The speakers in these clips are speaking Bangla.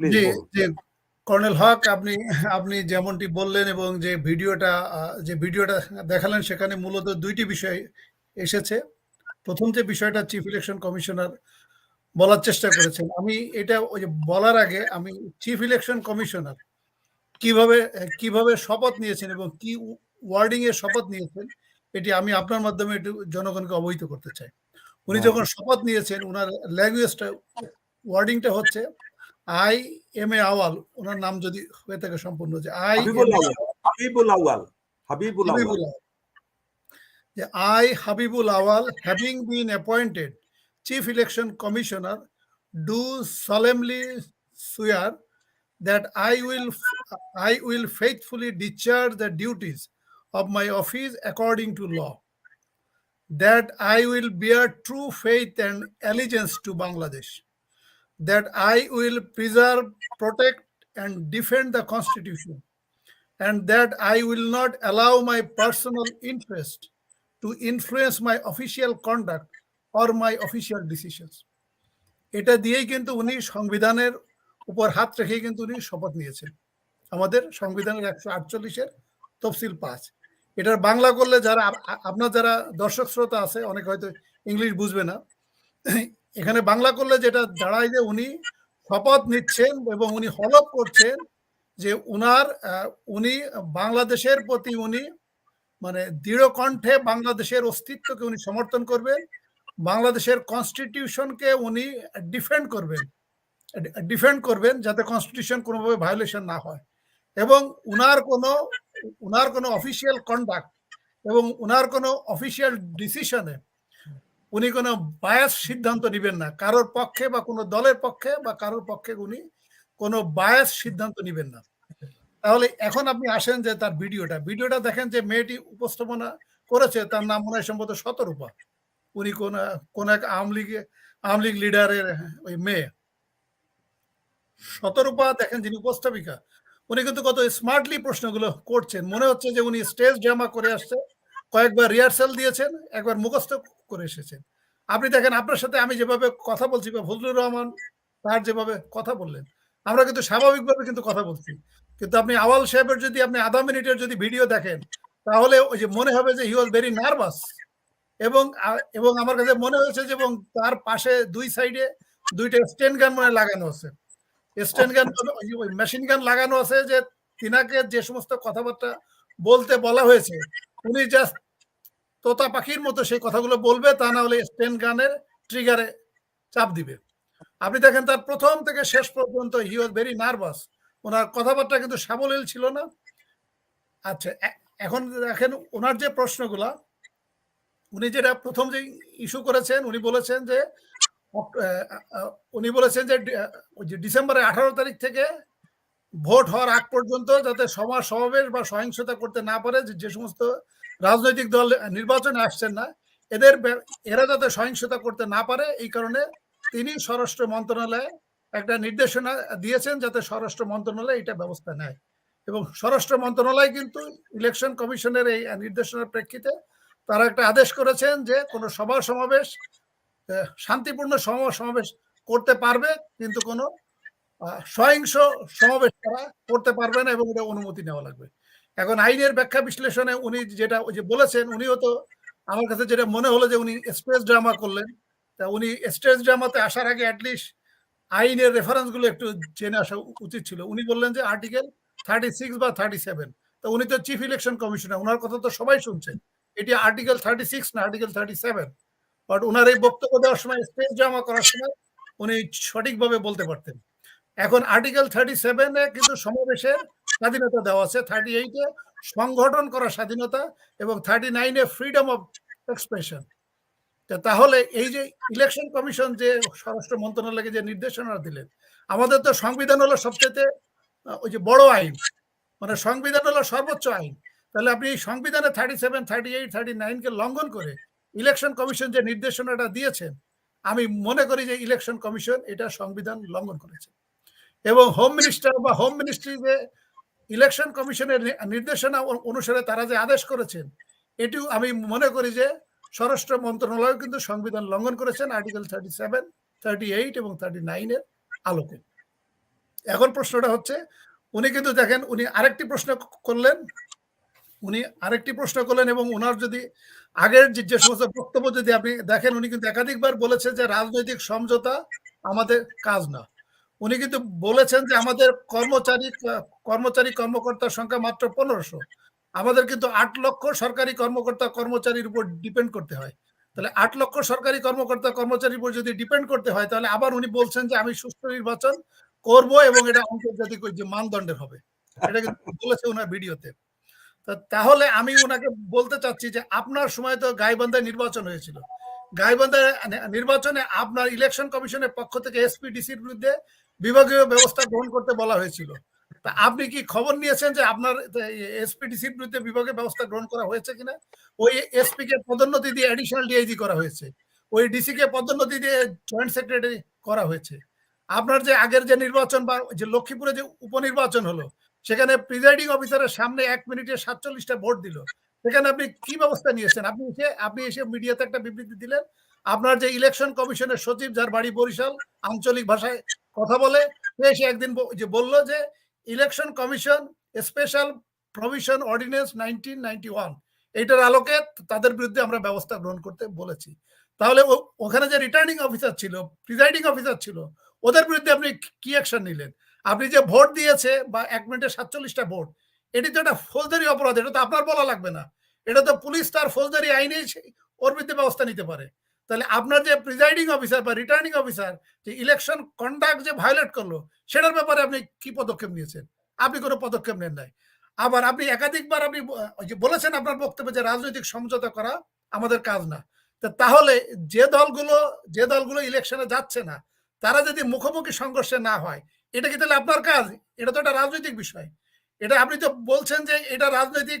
Please G G. কর্নেল হক আপনি আপনি যেমনটি বললেন এবং যে ভিডিওটা যে ভিডিওটা দেখালেন সেখানে মূলত দুইটি বিষয় এসেছে। প্রথম যে বিষয়টা চিফ ইলেকশন কমিশনার বলার চেষ্টা করেছেন আমি এটা ওই যে বলার আগে আমি চিফ ইলেকশন কমিশনার কীভাবে কীভাবে শপথ নিয়েছেন এবং কি ওয়ার্ডিং এর শপথ নিয়েছেন এটি আমি আপনার মাধ্যমে একটু জনগণকে অবহিত করতে চাই। উনি। যখন শপথ নিয়েছেন ওনার ল্যাঙ্গুয়েজটা ওয়ার্ডিংটা হচ্ছে আই এম এ আওয়াল ওনার নাম যদি হয়ে থাকে সম্পূর্ণ যে আই হাবিবুল আওয়াল হাবিবুল আওয়াল হাবিবুল আওয়াল হাবিবুল আওয়াল যে I Habibul Awal having been appointed chief election commissioner do solemnly swear that I will I will faithfully discharge the duties of my office according to law. That I will bear true faith and allegiance to Bangladesh. That I will preserve, protect, and defend the Constitution. And that I will not allow my personal interest to influence my official conduct or my official decisions. এটা দিয়েই কিন্তু উনি সংবিধানের উপর হাত রেখেই কিন্তু উনি শপথ নিয়েছেন আমাদের সংবিধানের একশো আটচল্লিশের তফসিল পাঁচ এটার বাংলা করলে যারা আপনার যারা দর্শক শ্রোতা আছে অনেক হয়তো ইংলিশ বুঝবে না এখানে বাংলা করলে যেটা দাঁড়ায় যে উনি শপথ নিচ্ছেন এবং উনি হলপ করছেন যে উনার উনি বাংলাদেশের প্রতি উনি মানে দৃঢ় কণ্ঠে বাংলাদেশের অস্তিত্বকে উনি সমর্থন করবেন, বাংলাদেশের কনস্টিটিউশনকে উনি ডিফেন্ড করবেন ডিফেন্ড করবেন যাতে কনস্টিটিউশন কোনোভাবে ভায়োলেশন না হয়। এবং উনার কোনো উনার কোনো অফিসিয়াল কন্ডাক্ট এবং উনার কোনো অফিসিয়াল ডিসিশনে উনি কোনো বায়াস সিদ্ধান্ত নেবেন না। কারোর পক্ষে বা কোনো দলের পক্ষে বা কারোর পক্ষে উনি কোনো বায়াস সিদ্ধান্ত নেবেন না। তাহলে এখন আপনি আসেন যে তার ভিডিওটা। ভিডিওটা দেখেন যে মেয়েটি উপস্থাপনা করেছে, তার নাম মনে হয় সম্ভবত শতরূপা। উনি কোন কোন এক আওয়ামী লীগে, আওয়ামী লীগ লিডারের ওই মেয়ে। শতরূপা দেখেন যিনি উপস্থাপিকা, উনি কিন্তু কত স্মার্টলি প্রশ্নগুলো করছেন। মনে হচ্ছে যে উনি স্টেজ ড্রামা করে আসছে। কয়েকবার রিহার্সাল দিয়েছেন, একবার মুখস্থ করে এসেছেন। আপনি দেখেন, আপনার সাথে আমি যেভাবে কথা বলছি বা ফজলুর রহমান তার যেভাবে কথা বললেন, আমরা কিন্তু স্বাভাবিকভাবে কিন্তু কথা বলছি। কিন্তু আপনি আওয়াল সাহেবের যদি, আপনি আধা মিনিটের যদি ভিডিও দেখেন, তাহলে ওই যে মনে হবে যে হি ওয়াজ ভেরি নার্ভাস। এবং এবং আমার কাছে মনে হয়েছে যে, এবং তার পাশে দুই সাইডে দুইটা স্টেন গান মনে লাগানো আছে। স্টেন গান ওই মেশিন গান লাগানো আছে যে, তিনাকে যে সমস্ত কথাবার্তা বলতে বলা হয়েছে উনি জাস্ট তোতা পাখির মতো সেই কথাগুলো বলবে, তা না হলে স্টেন গানের ট্রিগারে চাপ দিবে। আপনি দেখেন তার প্রথম থেকে শেষ পর্যন্ত হি ওয়াজ ভেরি নার্ভাস ওনার কথাবার্তা কিন্তু সাবলীল ছিল না। আচ্ছা এখন দেখেন ওনার যে প্রশ্নগুলা, উনি যেটা প্রথম যে ইস্যু করেছেন, উনি বলেছেন যে উনি বলেছেন যে ডিসেম্বরের আঠারো তারিখ থেকে ভোট হওয়ার আগ পর্যন্ত যাতে সমাজ সমাবেশ বা সহিংসতা করতে না পারে, যে- সমস্ত রাজনৈতিক দল নির্বাচনে আসছেন না, এদের এরা যাতে সহিংসতা করতে না পারে, এই কারণে তিনি স্বরাষ্ট্র মন্ত্রণালয়ে একটা নির্দেশনা দিয়েছেন যাতে স্বরাষ্ট্র মন্ত্রণালয় এটা ব্যবস্থা নেয়। এবং স্বরাষ্ট্র মন্ত্রণালয় কিন্তু ইলেকশন কমিশনের এই নির্দেশনার প্রেক্ষিতে তারা একটা আদেশ করেছেন যে, কোনো সভা সমাবেশ শান্তিপূর্ণ সভা সমাবেশ করতে পারবে, কিন্তু কোনো সহিংস সমাবেশ তারা করতে পারবে না এবং এটা অনুমতি নেওয়া লাগবে। এখন আইনের ব্যাখ্যা বিশ্লেষণে উনি যেটা যে বলেছেন, উনিও তো আমার কাছে যেটা মনে হলো যে উনি স্টেজ ড্রামা করলেন। তা উনি স্টেজ ড্রামাতে আসার আগে অ্যাটলিস্ট আইনের রেফারেন্সগুলো একটু জেনে আসা উচিত ছিল। উনি বললেন যে আর্টিকেল থার্টি সিক্স বা থার্টি সেভেন তো উনি তো চিফ ইলেকশন কমিশনার ওনার কথা তো সবাই শুনছেন। এটি আর্টিকেল থার্টি সিক্স না আর্টিকেল থার্টি সেভেন বাট ওনার এই বক্তব্য দেওয়ার সময় স্টেজ ড্রামা করার সময় উনি সঠিকভাবে বলতে পারতেন। এখন আর্টিকেল থার্টি সেভেনে কিন্তু সমাবেশের স্বাধীনতা দেওয়া আছে থার্টি এইটে সংগঠন করার স্বাধীনতা এবং থার্টি নাইনে ফ্রিডম অফ এক্সপ্রেশন তাহলে এই যে ইলেকশন কমিশন যে স্বরাষ্ট্র মন্ত্রণালয়কে যে নির্দেশনা দিলেন, আমাদের তো সংবিধান হলো সবচেয়ে ওই যে বড় আইন মানে সংবিধান হলো সর্বোচ্চ আইন। তাহলে আপনি এই সংবিধানে thirty seven thirty eight thirty নাইনকে লঙ্ঘন করে ইলেকশন কমিশন যে নির্দেশনাটা দিয়েছেন, আমি মনে করি যে ইলেকশন কমিশন এটা সংবিধান লঙ্ঘন করেছে। এবং হোম মিনিস্টার বা হোম মিনিস্ট্রি যে ইলেকশন কমিশনের নির্দেশনা অনুসারে তারা যে আদেশ করেছেন, এটিও আমি মনে করি যে স্বরাষ্ট্র মন্ত্রণালয় কিন্তু সংবিধান লঙ্ঘন করেছেন article thirty seven thirty eight এবং থার্টি নাইনের আলোকে। এখন প্রশ্নটা হচ্ছে, উনি কিন্তু দেখেন, উনি আরেকটি প্রশ্ন করলেন, উনি আরেকটি প্রশ্ন করলেন এবং ওনার যদি আগের যে সমস্ত বক্তব্য যদি আপনি দেখেন, উনি কিন্তু একাধিকবার বলেছেন যে রাজনৈতিক সমঝোতা আমাদের কাজ না। উনি কিন্তু বলেছেন যে আমাদের কর্মচারী কর্মচারী কর্মকর্তার সংখ্যা মাত্র পনেরোশো। আমাদের কিন্তু আট লক্ষ সরকারি কর্মকর্তা, কর্মচারীর উপর ডিপেন্ড করতে হয়। তাহলে আট লক্ষ সরকারি কর্মকর্তা, কর্মচারীর উপর যদি ডিপেন্ড করতে হয়, তাহলে আবার উনি বলছেন যে আমি সুষ্ঠু নির্বাচন করব এবং এটা আন্তর্জাতিক যে মানদণ্ডের হবে। এটা কিন্তু বলেছে ওনার ভিডিওতে। তাহলে আমি ওনাকে বলতে চাচ্ছি যে আপনার সময় তো গাইবান্ধায় নির্বাচন হয়েছিল। গাইবান্ধা নির্বাচনে আপনার ইলেকশন কমিশনের পক্ষ থেকে এসপিডিসির বিরুদ্ধে বিভাগীয় ব্যবস্থা গ্রহণ করতে বলা হয়েছিল। তা আপনি কি খবর নিয়েছেন যে আপনার এসপিডিসির বিরুদ্ধে বিভাগীয় ব্যবস্থা গ্রহণ করা হয়েছে কিনা? ওই এসপি কে পদোন্নতি দিয়ে অ্যাডিশনাল ডিআইজি করা হয়েছে। ওই ডিসি কে পদোন্নতি দিয়ে জয়েন্ট সেক্রেটারি করা হয়েছে। আপনার যে আগের যে নির্বাচন বা যে লক্ষ্মীপুরে যে উপনির্বাচন হলো, সেখানে প্রিজাইডিং অফিসারের সামনে এক মিনিটে সাতচল্লিশটা ভোট দিল। সেখানে আপনি কি ব্যবস্থা নিয়েছেন? আপনি এসে আপনি এসে মিডিয়াতে একটা বিবৃতি দিলেন। আপনার যে ইলেকশন কমিশনের সচিব, যার বাড়ি বরিশাল, আঞ্চলিক ভাষায় কথা বলে, সে একদিন যে বলল যে election commission special provision ordinance nineteen ninety one এইটার আলোকে তাদের বিরুদ্ধে আমরা ব্যবস্থা গ্রহণ করতে বলেছি। তাহলে ওখানে যে রিটার্নিং অফিসার ছিল প্রিজাইডিং অফিসার ছিল, ওদের বিরুদ্ধে আপনি কি অ্যাকশন নিলেন? আপনি যে ভোট দিয়েছে বা এক মিনিটে সাতচল্লিশটা ভোট, এটি তো একটা ফৌজদারি অপরাধ, এটা তো আপনার বলা লাগবে না। এটা তো পুলিশ তার ফৌজদারি আইনেই ওর বিরুদ্ধে ব্যবস্থা নিতে পারে। তাহলে আপনার যে প্রিজাইডিং অফিসার বা রিটার্নিং অফিসার যে ইলেকশন কন্ডাক্ট যে ভায়োলেট করল, সেটার ব্যাপারে আপনি কি পদক্ষেপ নিয়েছেন? আপনি কোনো পদক্ষেপ নেন নাই। আবার আপনি একাধিকবার আপনি বলেছেন আপনার বক্তব্যে যে রাজনৈতিক সমঝোতা করা আমাদের কাজ না। তাহলে যে দলগুলো যে দলগুলো ইলেকশনে যাচ্ছে না, তারা যদি মুখোমুখি সংঘর্ষে না হয়, এটা কি তাহলে আপনার কাজ? এটা তো একটা রাজনৈতিক বিষয়। এটা আপনি তো বলছেন যে এটা রাজনৈতিক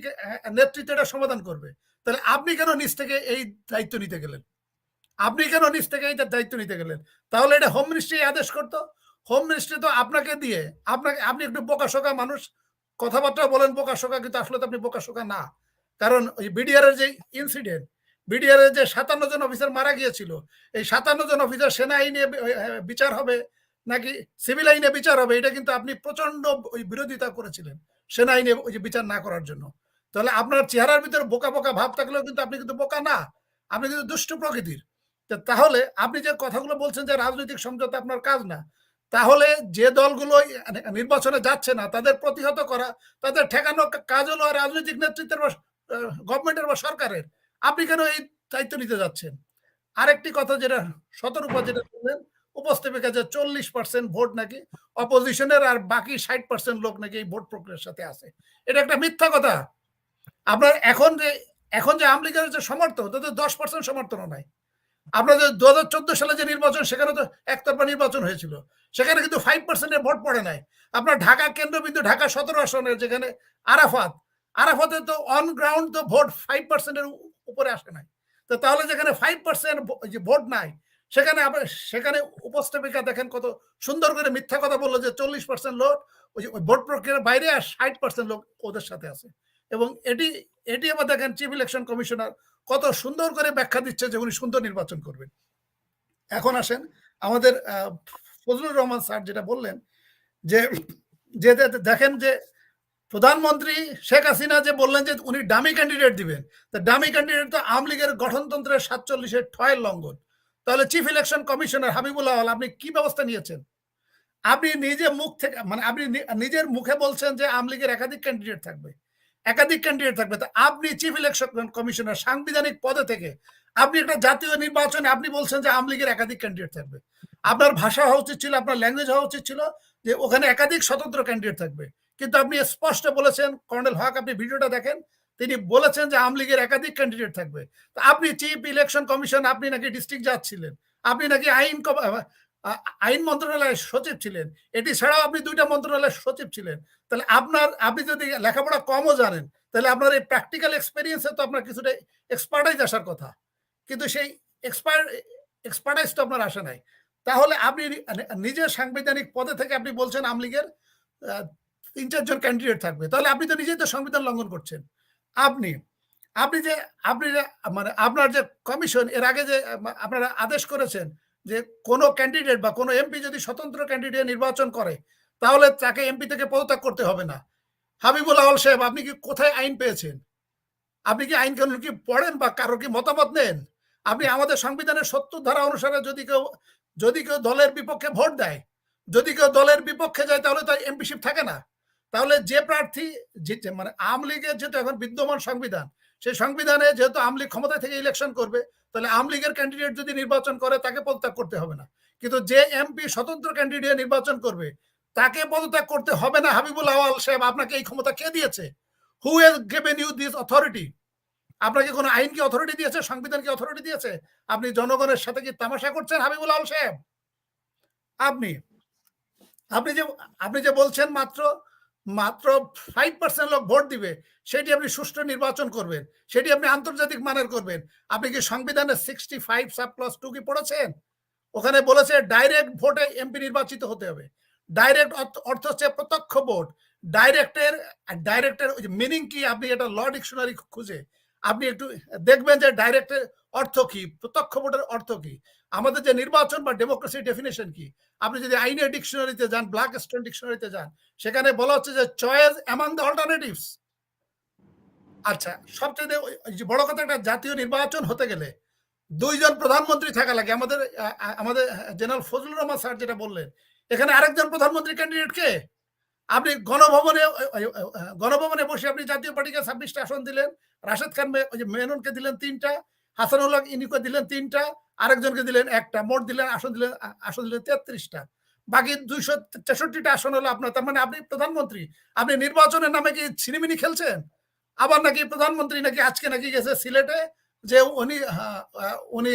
নেতৃত্ব এটা সমাধান করবে। তাহলে আপনি কেন নিজ থেকে এই দায়িত্ব নিতে গেলেন? আপনি কেন নিজ থেকে এটার দায়িত্ব নিতে গেলেন? তাহলে এটা হোম মিনিস্ট্রি আদেশ করতো। হোম মিনিস্ট্রি তো আপনাকে দিয়ে, আপনাকে, আপনি একটু বোকাশোকা মানুষ। কথাবার্তা বলেন বোকাশোকা কিন্তু আসলে তো আপনি বোকাশোকা না। কারণ ওই বিডিআর এর যে ইনসিডেন্ট বিডিআর এর যে সাতান্ন জন অফিসার মারা গিয়েছিল, এই সাতান্ন জন অফিসার সেনা আইনে বিচার হবে, নাকি সিভিল আইনে বিচার হবে, এটা কিন্তু আপনি প্রচণ্ড ওই বিরোধিতা করেছিলেন সেনা আইনে ওই যে বিচার না করার জন্য। তাহলে আপনার চেহারার ভিতরে বোকা বোকা ভাব থাকলেও কিন্তু আপনি কিন্তু বোকা না। আপনি কিন্তু দুষ্ট প্রকৃতির। তাহলে আপনি যে কথাগুলো বলছেন যে রাজনৈতিক সমঝোতা আপনার কাজ না, তাহলে যে দলগুলো নির্বাচনে যাচ্ছে না, তাদের প্রতিহত করা, তাদের ঠেকানো কাজ হলো রাজনৈতিক নেতৃত্বের বা গভর্নমেন্টের বা সরকারের। আপনি কেন এই দায়িত্ব নিতে যাচ্ছেন? আরেকটি কথা যেটা শতরূপা যেটা বললেন উপস্থাপিকা যে চল্লিশ পার্সেন্ট ভোট নাকি অপোজিশনের আর বাকি ষাট পার্সেন্ট লোক নাকি এই ভোট প্রক্রিয়ার সাথে আছে। এটা একটা মিথ্যা কথা। আপনার এখন যে এখন যে আমলিগের যে সমর্থন তাদের দশ পার্সেন্ট সমর্থনও নাই। আপনাদের দু হাজার চোদ্দ সালে যে নির্বাচন, সেখানে তো একতরফা নির্বাচন হয়েছিল। সেখানে কিন্তু ফাইভ পার্সেন্টের ভোট পড়ে নাই। আপনার ঢাকা কেন্দ্রবিন্দু, ঢাকা সতেরো আসনের যেখানে আরাফাত আরাফাতে তো অন গ্রাউন্ড তো ভোট ফাইভ পার্সেন্টের উপরে আসে নাই। তো তাহলে যেখানে ফাইভ পার্সেন্ট যে ভোট নাই, সেখানে আবার, সেখানে উপস্থাপিকা দেখেন কত সুন্দর করে মিথ্যা কথা বলল যে চল্লিশ পার্সেন্ট লোক, ওই ভোট প্রক্রিয়ার বাইরে আর ষাট পার্সেন্ট লোক ওদের সাথে আছে। এবং এটি এটি আবার দেখেন চিফ ইলেকশন কমিশনার কত সুন্দর করে ব্যাখ্যা দিচ্ছে যে উনি সুন্দর নির্বাচন করবেন। এখন আসেন, আমাদের ফজলুর রহমান স্যার যেটা বললেন যে যে দেখেন যে প্রধানমন্ত্রী শেখ হাসিনা যে বললেন যে উনি ডামি ক্যান্ডিডেট দিবেন, তা ডামি ক্যান্ডিডেট তো আওয়ামী লীগের গঠনতন্ত্রের সাতচল্লিশের ঠয়ের লঙ্ঘন। তাহলে চিফ ইলেকশন কমিশনার হাবিবুল্লাহ আপনি কি ব্যবস্থা নিয়েছেন? আপনি নিজে মুখ থেকে মানে আপনি নিজের মুখে বলছেন যে আওয়ামী লীগের একাধিক ক্যান্ডিডেট থাকবে। একাধিক ক্যান্ডিডেট থাকবে। তা আপনি চিফ ইলেকশন কমিশনার সাংবিধানিক পদে থেকে আপনি একটা জাতীয় নির্বাচনে আপনি বলছেন যে আওয়ামী লীগের একাধিক ক্যান্ডিডেট থাকবে। আপনার ভাষা হওয়া উচিত ছিল, আপনার ল্যাঙ্গুয়েজ হওয়া উচিত ছিল যে ওখানে একাধিক স্বতন্ত্র ক্যান্ডিডেট থাকবে। কিন্তু আপনি স্পষ্ট বলেছেন, কর্নেল হক, আপনি ভিডিওটা দেখেন, তিনি বলেছেন যে আওয়ামী লীগের একাধিক ক্যান্ডিডেট থাকবে। তা আপনি চিফ ইলেকশন কমিশন আপনি নাকি ডিস্ট্রিক্ট যাচ্ছিলেন আপনি নাকি আইন আইন মন্ত্রণালয়ের সচিব ছিলেন। এটি ছাড়াও আপনি দুইটা মন্ত্রণালয়ের সচিব ছিলেন। তাহলে আপনার, আপনি যদি লেখাপড়া কমও জানেন, তাহলে আপনার এই প্র্যাকটিক্যাল এক্সপিরিয়েন্সে তো আপনার কিছুটা এক্সপার্টাইজ আসার কথা। কিন্তু সেই এক্সপায়ার এক্সপার্টাইজ তো আপনার আসে নাই। তাহলে আপনি নিজের সাংবিধানিক পদে থেকে আপনি বলছেন আওয়ামী লীগের তিন চারজন ক্যান্ডিডেট থাকবে। তাহলে আপনি তো নিজেই তো সংবিধান লঙ্ঘন করছেন। আপনি আপনি যে, আপনি মানে আপনার যে কমিশন এর আগে যে, আপনারা আদেশ করেছেন যে কোনো ক্যান্ডিডেট বা কোনো এমপি যদি স্বতন্ত্র ক্যান্ডিডেট নির্বাচন করে, তাহলে তাকে এমপি থেকে পদত্যাগ করতে হবে না। হাবিবুল আওয়াল সাহেব, আপনি কি কোথায় আইন পেয়েছেন? আপনি কি আইন কানুন কি পড়েন বা কারও কি মতামত নেন? আপনি আমাদের সংবিধানের সত্তর ধারা অনুসারে যদি কেউ যদি কেউ দলের বিপক্ষে ভোট দেয়, যদি কেউ দলের বিপক্ষে যায়, তাহলে তো এমপিশিপ থাকে না। তাহলে যে প্রার্থী মানে আওয়ামী লীগের যেহেতু এখন বিদ্যমান সংবিধান, সেই সংবিধানে যেহেতু আওয়ামী লীগ ক্ষমতা থেকে ইলেকশন করবে তাহলে আওয়ামী লীগের ক্যান্ডিডেট যদি নির্বাচন করে, তাকে পদত্যাগ করতে হবে না। কিন্তু যে এমপি স্বতন্ত্র ক্যান্ডিডেট নির্বাচন করবে, তাকে পদত্যাগ করতে হবে না হাবিবুল আওয়াল সাহেব। আপনাকে এই ক্ষমতা কে দিয়েছে? Who has given you this authority আপনাকে কোনো আইন কি অথরিটি দিয়েছে? সংবিধান কি অথরিটি দিয়েছে? আপনি জনগণের সাথে কি তামাশা করছেন হাবিবুল আওয়াল সাহেব? আপনি আপনি যে আপনি যে বলছেন মাত্র মাত্র ফাইভ পার্সেন্ট লোক ভোট দিবে, সেটি আপনি সুষ্ঠু নির্বাচন করবেন, সেটি আপনি আন্তর্জাতিক মানের করবেন। আপনি কি সংবিধানের sixty five sub plus two কি পড়েছেন? ওখানে বলেছে ডাইরেক্ট ভোটে এমপি নির্বাচিত হতে হবে। ডাইরেক্ট অর্থ হচ্ছে প্রত্যক্ষ ভোট ডাইরেক্টের ডাইরেক্টের মিনিং কি? আপনি এটা ল ডিকশনারি খুঁজে। আপনি একটু দেখবেন যে ডাইরেক্টের অর্থ কি? প্রত্যক্ষ ভোটের অর্থ কি? আমাদের যে নির্বাচন বা ডেমোক্রেসি ডেফিনেশন কি? আপনি যদি আইনের ডিকশনারিতে যান, ব্ল্যাক স্টোন ডিকশনারিতে যান, সেখানে বলা হচ্ছে যে চয়েস অ্যামাং দ্য অল্টারনেটিভস আচ্ছা সবচেয়ে বড় কথা, একটা জাতীয় নির্বাচন হতে গেলে দুইজন প্রধানমন্ত্রী থাকা লাগে। আমাদের আমাদের জেনারেল ফজলুর রহমান স্যার যেটা বললেন, এখানে আরেকজন প্রধানমন্ত্রী ক্যান্ডিডেট কে? আপনি গণভবনে গণভবনে বসে আপনি জাতীয় পার্টিকে ছাব্বিশটা আসন দিলেন, রাশেদ খান মেননকে দিলেন তিনটা, হাসানুল্লাহ ইনিকে দিলেন তিনটা আরেকজনকে দিলেন একটা, মোট দিলেন, আসন দিলেন আসন দিলেন তেত্রিশটা। বাকি দুইশো তেষট্টিটা আসন হলো আপনার, তার মানে আপনি প্রধানমন্ত্রী। আপনি নির্বাচনের নামে কি ছিনিমিনি খেলছেন? আবার নাকি প্রধানমন্ত্রী নাকি আজকে নাকি গেছে সিলেটে, যে উনি উনি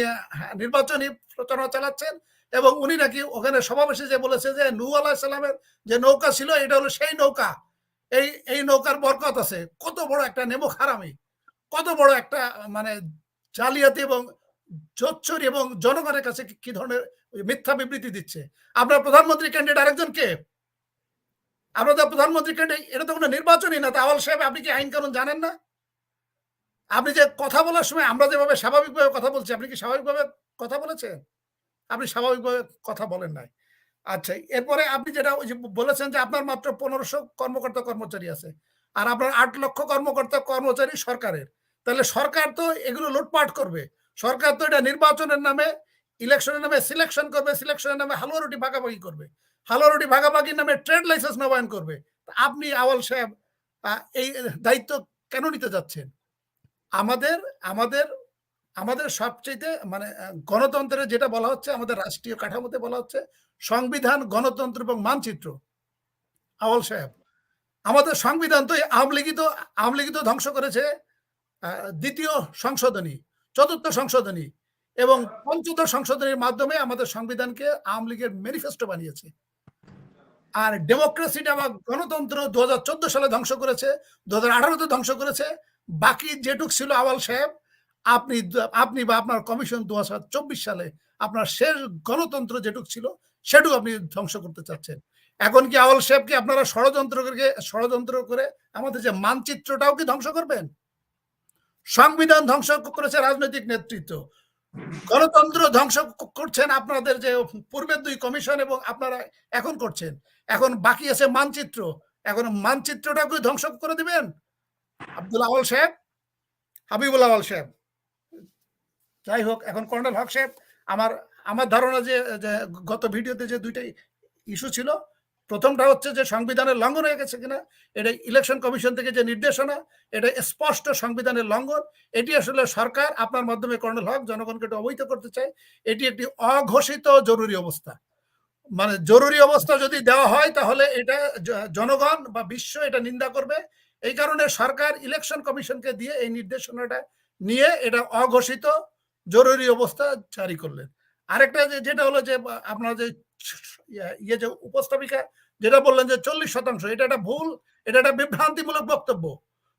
নির্বাচনী প্রচারণা চালাচ্ছেন এবং উনি নাকি ওখানে সমাবেশে যে বলেছে যে নু আলাহ সালামের যে নৌকা ছিল, এটা হলো সেই নৌকা। এই এই নৌকার বরকত আছে। কত বড় একটা নেমো হারামি কত বড় একটা মানে জালিয়াতি এবং জোচ্চুরি এবং জনগণের কাছে কি- ধরনের মিথ্যা বিবৃতি দিচ্ছে? আপনার প্রধানমন্ত্রী ক্যান্ডিডেট আরেকজন কে আপনাদের প্রধানমন্ত্রী ক্যান্ডিডেট এটা তো কোনো নির্বাচনই না। তাওয়াল সাহেব, আপনি কি আইন কানুন জানেন না? আপনি যে কথা বলার সময় আমরা যেভাবে স্বাভাবিকভাবে কথা বলছি, আপনি কি স্বাভাবিকভাবে কথা বলেছেন? আপনি স্বাভাবিকভাবে কথা বলেন নাই। আচ্ছা এরপরে আপনি যেটা বলেছেন যে আপনার মাত্র পনেরোশো কর্মকর্তা কর্মচারী আছে। আর আপনার আট লক্ষ কর্মকর্তা কর্মচারী সরকারের। তাহলে সরকার তো এগুলো লুটপাট করবে। সরকার তো এটা নির্বাচনের নামে ইলেকশনের নামে সিলেকশন করবে সিলেকশনের নামে হালুয়া রুটি ভাগাভাগি করবে। হালুয়া রুটি ভাগাভাগির নামে ট্রেড লাইসেন্স নবায়ন করবে। আপনি আওয়াল সাহেব এই দায়িত্ব কেন নিতে যাচ্ছেন? আমাদের আমাদের আমাদের সবচেয়ে মানে গণতন্ত্রের যেটা বলা হচ্ছে, আমাদের রাষ্ট্রীয় কাঠামোতে বলা হচ্ছে, সংবিধান, গণতন্ত্র এবং মানচিত্র। আওয়াল সাহেব, আমাদের সংবিধান তো আওয়ামী লীগই তো, আওয়ামী তো ধ্বংস করেছে দ্বিতীয় সংশোধনী। চতুর্থ সংশোধনী এবং পঞ্চদশ সংশোধনীর মাধ্যমে আমাদের সংবিধানকে আওয়ামী লীগের ম্যানিফেস্টো বানিয়েছে। আর ডেমোক্রেসিটা বা গণতন্ত্র দু হাজার সালে ধ্বংস করেছে দু হাজার আঠারোতে ধ্বংস করেছে। বাকি যেটুক ছিল আওয়াল সাহেব, আপনি আপনি বা আপনার কমিশন দু হাজার চব্বিশ সালে আপনার শেষ গণতন্ত্র যেটুক ছিল, সেটুক আপনি ধ্বংস করতে চাচ্ছেন। এখন কি আওয়াল সাহেবকে আপনারা ষড়যন্ত্র করে ষড়যন্ত্র করে আমাদের যে মানচিত্রটাও কি ধ্বংস করবেন? সংবিধান ধ্বংস করেছে রাজনৈতিক নেতৃত্ব। গণতন্ত্র ধ্বংস করছেন আপনাদের যে পূর্বের দুই কমিশন এবং আপনারা এখন করছেন। এখন বাকি আছে মানচিত্র। এখন মানচিত্রটাকে ধ্বংস করে দিবেন। আব্দুল আওয়াল সাহেব, হাবিবুল আওয়াল সাহেব। যাই হোক, এখন কর্নেল হক সাহেব, আমার আমার ধারণা যে যে গত ভিডিওতে যে দুইটাই ইস্যু ছিল প্রথমটা হচ্ছে যে সংবিধানের লঙ্ঘন হয়ে গেছে কিনা, এটা ইলেকশন কমিশন থেকে যে নির্দেশনা, এটা স্পষ্ট সংবিধানের লঙ্ঘন, এটি আসলে সরকার আপনার মাধ্যমে কর্নেল হক জনগণকে একটু অবহিত করতে চায়, এটি একটি অঘোষিত জরুরি অবস্থা। মানে জরুরি অবস্থা যদি দেওয়া হয় তাহলে এটা জনগণ বা বিশ্ব এটা নিন্দা করবে। এই কারণে সরকার ইলেকশন কমিশনকে দিয়ে এই নির্দেশনাটা নিয়ে এটা অঘোষিত জরুরি অবস্থা জারি করলেন। আরেকটা যেটা হলো যে, আপনার যে ইয়ে যে উপস্থাপিকা, যেটা বললেন যে চল্লিশ শতাংশ, এটা একটা ভুল, এটা একটা বিভ্রান্তিমূলক বক্তব্য।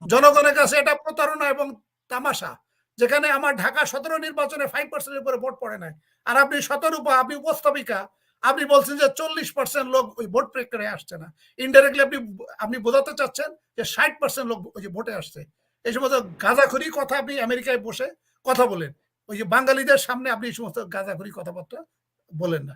জনগণের কাছে এটা প্রতারণা এবং তামাশা, যেখানে আমার ঢাকা সতেরো নির্বাচনে ফাইভ পার্সেন্টের উপরে ভোট পড়ে নাই। আর আপনি সতেরো আপনি উপস্থাপিকা, আপনি বলছেন যে চল্লিশ পার্সেন্ট লোক ওই ভোট প্রক্রিয়ায় আসছে না। ইনডাইরেক্টলি আপনি আপনি বোঝাতে চাচ্ছেন যে ষাট পার্সেন্ট লোক ওই যে ভোটে আসছে। এই সমস্ত গাঁজাখুরি কথা আপনি আমেরিকায় বসে কথা বলেন। ওই যে বাঙালিদের সামনে আপনি এই সমস্ত গাঁজাখুরি কথাবার্তা বলেন না।